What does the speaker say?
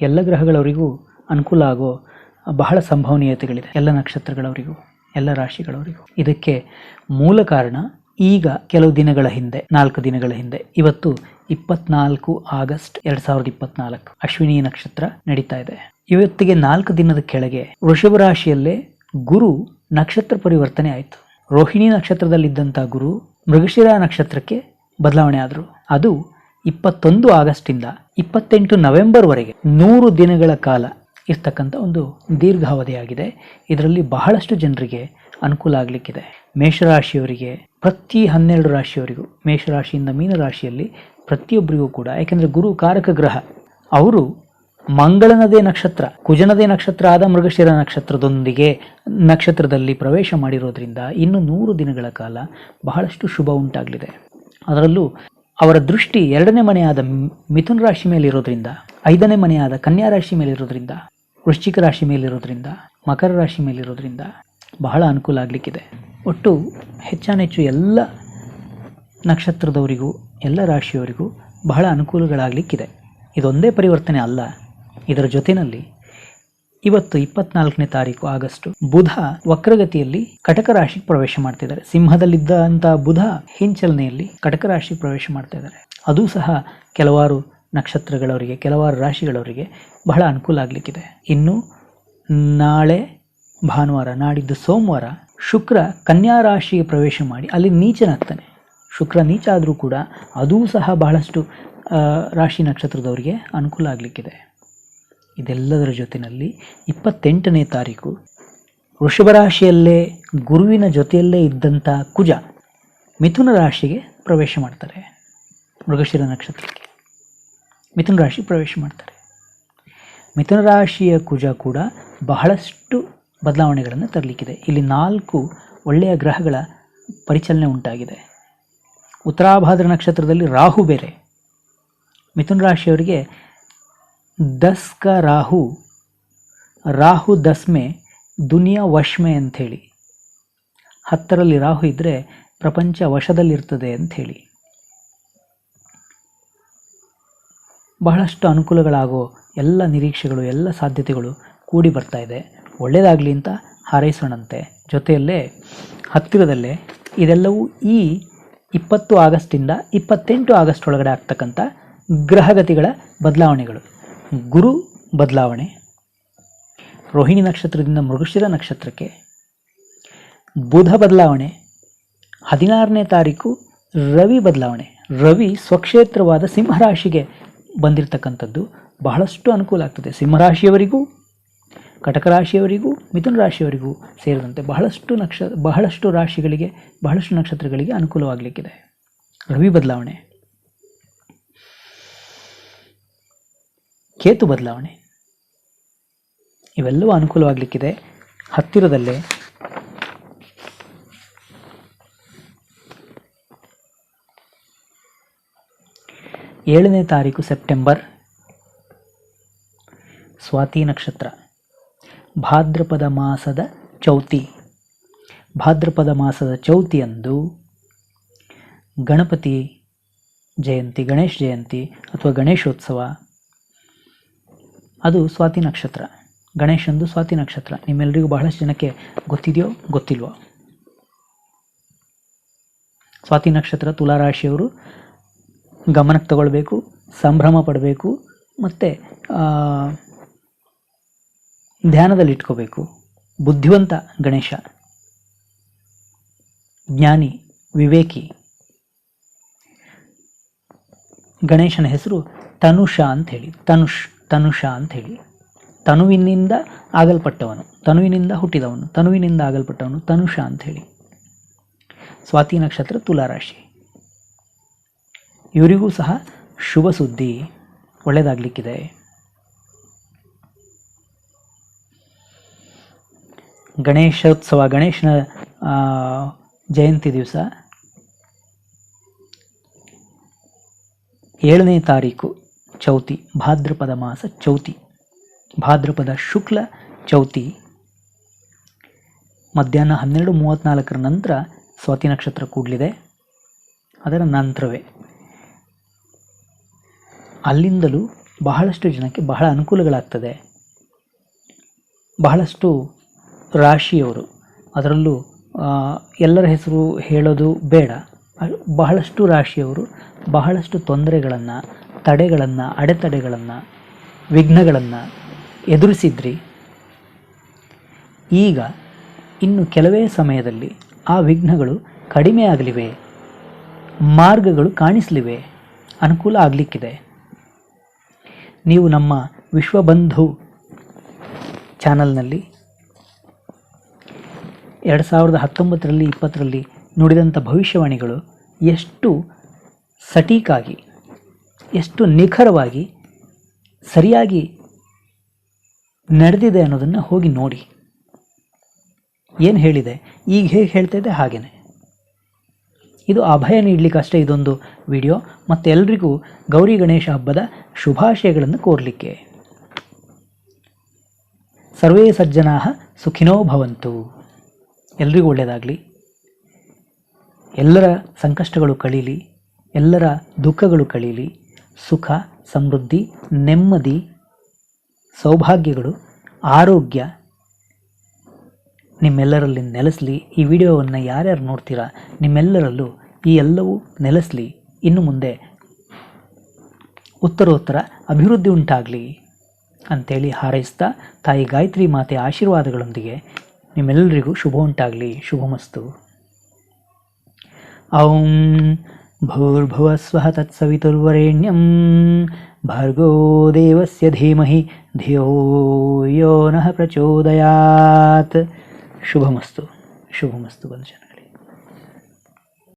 ಎಲ್ಲ ಗ್ರಹಗಳವರಿಗೂ ಅನುಕೂಲ ಆಗೋ ಬಹಳ ಸಂಭವನೀಯತೆಗಳಿದೆ. ಎಲ್ಲ ನಕ್ಷತ್ರಗಳವರಿಗೂ, ಎಲ್ಲ ರಾಶಿಗಳವರಿಗೂ. ಇದಕ್ಕೆ ಮೂಲ ಕಾರಣ ಈಗ ಕೆಲವು ದಿನಗಳ ಹಿಂದೆ, ನಾಲ್ಕು ದಿನಗಳ ಹಿಂದೆ, ಇವತ್ತು ಇಪ್ಪತ್ನಾಲ್ಕು ಆಗಸ್ಟ್ ಎರಡ್ ಸಾವಿರದ ಇಪ್ಪತ್ನಾಲ್ಕು ಅಶ್ವಿನಿ ನಕ್ಷತ್ರ ನಡೀತಾ ಇದೆ. ಇವತ್ತಿಗೆ ನಾಲ್ಕು ದಿನದ ಕೆಳಗೆ ವೃಷಭ ರಾಶಿಯಲ್ಲೇ ಗುರು ನಕ್ಷತ್ರ ಪರಿವರ್ತನೆ ಆಯಿತು. ರೋಹಿಣಿ ನಕ್ಷತ್ರದಲ್ಲಿದ್ದಂಥ ಗುರು ಮೃಗಶಿರ ನಕ್ಷತ್ರಕ್ಕೆ ಬದಲಾವಣೆ ಆದರು. ಅದು ಇಪ್ಪತ್ತೊಂದು ಆಗಸ್ಟಿಂದ ಇಪ್ಪತ್ತೆಂಟು ನವೆಂಬರ್ವರೆಗೆ ನೂರು ದಿನಗಳ ಕಾಲ ಇರ್ತಕ್ಕಂಥ ಒಂದು ದೀರ್ಘಾವಧಿಯಾಗಿದೆ. ಇದರಲ್ಲಿ ಬಹಳಷ್ಟು ಜನರಿಗೆ ಅನುಕೂಲ ಆಗಲಿಕ್ಕಿದೆ. ಮೇಷರಾಶಿಯವರಿಗೆ, ಪ್ರತಿ ಹನ್ನೆರಡು ರಾಶಿಯವರಿಗೂ, ಮೇಷರಾಶಿಯಿಂದ ಮೀನರಾಶಿಯಲ್ಲಿ ಪ್ರತಿಯೊಬ್ಬರಿಗೂ ಕೂಡ ಯಾಕೆಂದರೆ ಗುರು ಕಾರಕ ಗ್ರಹ, ಅವರು ಮಂಗಳನದೇ ನಕ್ಷತ್ರ, ಕುಜನದೇ ನಕ್ಷತ್ರ ಆದ ಮೃಗಶಿರ ನಕ್ಷತ್ರದೊಂದಿಗೆ ನಕ್ಷತ್ರದಲ್ಲಿ ಪ್ರವೇಶ ಮಾಡಿರೋದ್ರಿಂದ ಇನ್ನು ನೂರು ದಿನಗಳ ಕಾಲ ಬಹಳಷ್ಟು ಶುಭ ಉಂಟಾಗಲಿದೆ. ಅದರಲ್ಲೂ ಅವರ ದೃಷ್ಟಿ ಎರಡನೇ ಮನೆಯಾದ ಮಿಥುನ್ ರಾಶಿ ಮೇಲಿರೋದ್ರಿಂದ, ಐದನೇ ಮನೆಯಾದ ಕನ್ಯಾ ರಾಶಿ ಮೇಲಿರೋದ್ರಿಂದ, ವೃಶ್ಚಿಕ ರಾಶಿ ಮೇಲಿರೋದ್ರಿಂದ, ಮಕರ ರಾಶಿ ಮೇಲಿರೋದ್ರಿಂದ ಬಹಳ ಅನುಕೂಲ ಆಗಲಿಕ್ಕಿದೆ. ಒಟ್ಟು ಹೆಚ್ಚಾನೆಚ್ಚು ಎಲ್ಲ ನಕ್ಷತ್ರದವರಿಗೂ, ಎಲ್ಲ ರಾಶಿಯವರಿಗೂ ಬಹಳ ಅನುಕೂಲಗಳಾಗಲಿಕ್ಕಿದೆ. ಇದೊಂದೇ ಪರಿವರ್ತನೆ ಅಲ್ಲ, ಇದರ ಜೊತೆಯಲ್ಲಿ ಇವತ್ತು ಇಪ್ಪತ್ನಾಲ್ಕನೇ ತಾರೀಕು ಆಗಸ್ಟ್. ಬುಧ ವಕ್ರಗತಿಯಲ್ಲಿ ಕಟಕ ರಾಶಿಗೆ ಪ್ರವೇಶ ಮಾಡ್ತಿದ್ದಾರೆ. ಸಿಂಹದಲ್ಲಿದ್ದಂತಹ ಬುಧ ಹಿಂಚಲನೆಯಲ್ಲಿ ಕಟಕ ರಾಶಿಗೆ ಪ್ರವೇಶ ಮಾಡ್ತಾ ಇದ್ದಾರೆ. ಅದು ಸಹ ಕೆಲವಾರು ನಕ್ಷತ್ರಗಳವರಿಗೆ, ಕೆಲವಾರು ರಾಶಿಗಳವರಿಗೆ ಬಹಳ ಅನುಕೂಲ ಆಗಲಿಕ್ಕಿದೆ. ಇನ್ನು ನಾಳೆ ಭಾನುವಾರ, ನಾಡಿದ್ದು ಸೋಮವಾರ ಶುಕ್ರ ಕನ್ಯಾ ರಾಶಿಗೆ ಪ್ರವೇಶ ಮಾಡಿ ಅಲ್ಲಿ ನೀಚನಾಗ್ತಾನೆ. ಶುಕ್ರ ನೀಚ ಆದರೂ ಕೂಡ ಅದೂ ಸಹ ಬಹಳಷ್ಟು ರಾಶಿ ನಕ್ಷತ್ರದವರಿಗೆ ಅನುಕೂಲ ಆಗಲಿಕ್ಕಿದೆ. ಇದೆಲ್ಲದರ ಜೊತೆಯಲ್ಲಿ ಇಪ್ಪತ್ತೆಂಟನೇ ತಾರೀಕು. ವೃಷಭ ರಾಶಿಯಲ್ಲೇ ಗುರುವಿನ ಜೊತೆಯಲ್ಲೇ ಇದ್ದಂಥ ಕುಜ ಮಿಥುನ ರಾಶಿಗೆ ಪ್ರವೇಶ ಮಾಡ್ತಾರೆ. ಮೃಗಶಿರ ನಕ್ಷತ್ರಕ್ಕೆ ಮಿಥುನ ರಾಶಿ ಪ್ರವೇಶ ಮಾಡ್ತಾರೆ. ಮಿಥುನ ರಾಶಿಯ ಕುಜ ಕೂಡ ಬಹಳಷ್ಟು ಬದಲಾವಣೆಗಳನ್ನು ತರಲಿಕ್ಕಿದೆ. ಇಲ್ಲಿ ನಾಲ್ಕು ಒಳ್ಳೆಯ ಗ್ರಹಗಳ ಪರಿಚಲನೆ ಉಂಟಾಗಿದೆ. ಉತ್ತರಾಭಾದ್ರ ನಕ್ಷತ್ರದಲ್ಲಿ ರಾಹು ಬೇರೆ. ಮಿಥುನ ರಾಶಿಯವರಿಗೆ ದಸ್ಕ ರಾಹು ರಾಹು ದಸ್ಮೆ, ದುನಿಯಾ ವಶ್ಮೆ ಅಂಥೇಳಿ. ಹತ್ತರಲ್ಲಿ ರಾಹು ಇದ್ದರೆ ಪ್ರಪಂಚ ವಶದಲ್ಲಿರ್ತದೆ ಅಂಥೇಳಿ. ಬಹಳಷ್ಟು ಅನುಕೂಲಗಳಾಗೋ ಎಲ್ಲ ನಿರೀಕ್ಷೆಗಳು, ಎಲ್ಲ ಸಾಧ್ಯತೆಗಳು ಕೂಡಿ ಬರ್ತಾ ಇದೆ. ಒಳ್ಳೆಯದಾಗಲಿ ಅಂತ ಹಾರೈಸೋಣಂತೆ. ಜೊತೆಯಲ್ಲೇ ಹತ್ತಿರದಲ್ಲೇ ಇದೆಲ್ಲವೂ ಈ ಇಪ್ಪತ್ತು ಆಗಸ್ಟಿಂದ ಇಪ್ಪತ್ತೆಂಟು ಆಗಸ್ಟ್ ಒಳಗಡೆ ಆಗ್ತಕ್ಕಂಥ ಗ್ರಹಗತಿಗಳ ಬದಲಾವಣೆಗಳು. ಗುರು ಬದಲಾವಣೆ. ರೋಹಿಣಿ ನಕ್ಷತ್ರದಿಂದ ಮೃಗಶಿರ ನಕ್ಷತ್ರಕ್ಕೆ ಬುಧ ಬದಲಾವಣೆ. ಹದಿನಾರನೇ ತಾರೀಕು ರವಿ ಬದಲಾವಣೆ. ರವಿ ಸ್ವಕ್ಷೇತ್ರವಾದ ಸಿಂಹರಾಶಿಗೆ ಬಂದಿರತಕ್ಕಂಥದ್ದು. ಬಹಳಷ್ಟು ಅನುಕೂಲ ಆಗ್ತದೆ. ಸಿಂಹರಾಶಿಯವರಿಗೂ ಕಟಕ ರಾಶಿಯವರಿಗೂ ಮಿಥುನ ರಾಶಿಯವರಿಗೂ ಸೇರಿದಂತೆ ಬಹಳಷ್ಟು ನಕ್ಷ, ಬಹಳಷ್ಟು ರಾಶಿಗಳಿಗೆ, ಬಹಳಷ್ಟು ನಕ್ಷತ್ರಗಳಿಗೆ ಅನುಕೂಲವಾಗಲಿಕ್ಕಿದೆ. ರವಿ ಬದಲಾವಣೆ. ಕೇತು ಬದಲಾವಣೆ. ಇವೆಲ್ಲವೂ ಅನುಕೂಲವಾಗಲಿಕ್ಕಿದೆ. ಹತ್ತಿರದಲ್ಲೇ. ಏಳನೇ ತಾರೀಕು ಸೆಪ್ಟೆಂಬರ್. ಸ್ವಾತಿ ನಕ್ಷತ್ರ. ಭಾದ್ರಪದ ಮಾಸದ ಚೌತಿ. ಭಾದ್ರಪದ ಮಾಸದ ಚೌತಿಯಂದು ಗಣಪತಿ ಜಯಂತಿ, ಗಣೇಶ ಜಯಂತಿ ಅಥವಾ ಗಣೇಶೋತ್ಸವ. ಅದು ಸ್ವಾತಿ ನಕ್ಷತ್ರ. ಗಣೇಶಂದು ಸ್ವಾತಿ ನಕ್ಷತ್ರ. ನಿಮ್ಮೆಲ್ಲರಿಗೂ ಬಹಳಷ್ಟು ಜನಕ್ಕೆ ಗೊತ್ತಿದೆಯೋ ಗೊತ್ತಿಲ್ವೋ? ಸ್ವಾತಿ ನಕ್ಷತ್ರ ತುಲಾರಾಶಿಯವರು ಗಮನಕ್ಕೆ ತಗೊಳ್ಬೇಕು, ಸಂಭ್ರಮ ಪಡಬೇಕು, ಮತ್ತು ಧ್ಯಾನದಲ್ಲಿ ಇಟ್ಕೋಬೇಕು. ಬುದ್ಧಿವಂತ ಗಣೇಶ, ಜ್ಞಾನಿ, ವಿವೇಕಿ. ಗಣೇಶನ ಹೆಸರು ತನುಷ ಅಂತ ಹೇಳಿ. ತನುಷ್. ತನುಷ ಹೇಳಿ ತನುವಿನಿಂದ ಆಗಲ್ಪಟ್ಟವನು, ತನುವಿನಿಂದ ಹುಟ್ಟಿದವನು, ತನುವಿನಿಂದ ಆಗಲ್ಪಟ್ಟವನು ತನುಷ ಅಂತ ಹೇಳಿ ಸ್ವಾತಿ ನಕ್ಷತ್ರ ತುಲಾರಾಶಿ. ಇವರಿಗೂ ಸಹ ಶುಭ ಸುದ್ದಿ ಒಳ್ಳೆಯದಾಗಲಿಕ್ಕಿದೆ ಗಣೇಶೋತ್ಸವ, ಗಣೇಶನ ಜಯಂತಿ ದಿವಸ ಏಳನೇ ತಾರೀಕು. ಚೌತಿ, ಭಾದ್ರಪದ ಮಾಸ ಚೌತಿ. ಭಾದ್ರಪದ ಶುಕ್ಲ ಚೌತಿ. ಮಧ್ಯಾಹ್ನ ಹನ್ನೆರಡು ಮೂವತ್ತ್ನಾಲ್ಕರ ನಂತರ ಸ್ವಾತಿ ನಕ್ಷತ್ರ ಕೂಡಲಿದೆ. ಅದರ ನಂತರವೇ. ಅಲ್ಲಿಂದಲೂ ಬಹಳಷ್ಟು ಜನಕ್ಕೆ ಬಹಳ ಅನುಕೂಲಗಳಾಗ್ತದೆ. ಬಹಳಷ್ಟು ರಾಶಿಯವರು, ಅದರಲ್ಲೂ ಎಲ್ಲರ ಹೆಸರು ಹೇಳೋದು ಬೇಡ. ಬಹಳಷ್ಟು ರಾಶಿಯವರು ಬಹಳಷ್ಟು ತೊಂದರೆಗಳನ್ನು ತಡೆಗಳನ್ನು, ಅಡೆತಡೆಗಳನ್ನು, ವಿಘ್ನಗಳನ್ನು ಎದುರಿಸಿದ್ರಿ? ಈಗ, ಇನ್ನು ಕೆಲವೇ ಸಮಯದಲ್ಲಿ ಆ ವಿಘ್ನಗಳು ಕಡಿಮೆ ಆಗಲಿವೆ, ಮಾರ್ಗಗಳು ಕಾಣಿಸಲಿವೆ, ಅನುಕೂಲ ಆಗಲಿಕ್ಕಿದೆ. ನೀವು ನಮ್ಮ ವಿಶ್ವಬಂಧು ಚಾನಲ್ನಲ್ಲಿ ಎರಡು ಸಾವಿರದ ಹತ್ತೊಂಬತ್ತರಲ್ಲಿ ಇಪ್ಪತ್ತರಲ್ಲಿ ನುಡಿದಂಥ ಭವಿಷ್ಯವಾಣಿಗಳು ಎಷ್ಟು ಸಟೀಕಾಗಿ ಎಷ್ಟು ನಿಖರವಾಗಿ ಸರಿಯಾಗಿ ನಡೆದಿದೆ ಅನ್ನೋದನ್ನು ಹೋಗಿ ನೋಡಿ. ಏನು ಹೇಳಿದೆ? ಈಗ ಹೇಗೆ ಹೇಳ್ತಾ ಇದೆ ಹಾಗೇನೆ. ಇದು ಅಭಯ ನೀಡಲಿಕ್ಕಷ್ಟೇ ಇದೊಂದು ವಿಡಿಯೋ. ಮತ್ತು ಎಲ್ರಿಗೂ ಗೌರಿ ಗಣೇಶ ಹಬ್ಬದ ಶುಭಾಶಯಗಳನ್ನು ಕೋರಲಿಕ್ಕೆ. ಸರ್ವೇ ಸಜ್ಜನಾ ಸುಖಿನೋ ಭವಂತು. ಎಲ್ರಿಗೂ ಒಳ್ಳೆಯದಾಗಲಿ. ಎಲ್ಲರ ಸಂಕಷ್ಟಗಳು ಕಳೀಲಿ. ಎಲ್ಲರ ದುಃಖಗಳು ಕಳೀಲಿ. ಸುಖ, ಸಮೃದ್ಧಿ, ನೆಮ್ಮದಿ, ಸೌಭಾಗ್ಯಗಳು, ಆರೋಗ್ಯ ನಿಮ್ಮೆಲ್ಲರಲ್ಲಿ ನೆಲೆಸಲಿ. ಈ ವಿಡಿಯೋವನ್ನು ಯಾರ್ಯಾರು ನೋಡ್ತೀರಾ, ನಿಮ್ಮೆಲ್ಲರಲ್ಲೂ ಈ ಎಲ್ಲವೂ ನೆಲೆಸಲಿ. ಇನ್ನು ಮುಂದೆ ಉತ್ತರೋತ್ತರ, ಅಭಿವೃದ್ಧಿ ಉಂಟಾಗಲಿ ಅಂಥೇಳಿ ಹಾರೈಸ್ತಾ ತಾಯಿ ಗಾಯತ್ರಿ ಮಾತೆ ಆಶೀರ್ವಾದಗಳೊಂದಿಗೆ ನಿಮ್ಮೆಲ್ಲರಿಗೂ ಶುಭ ಉಂಟಾಗಲಿ. ಶುಭಮಸ್ತು. ಔಂ भोर्भुवस्वः तत्सवितुर्वरेण्यं भार्गोदेवस्य धीमहि धियो यो नः प्रचोदयात्। शुभमस्तु शुभमस्तु वञ्चन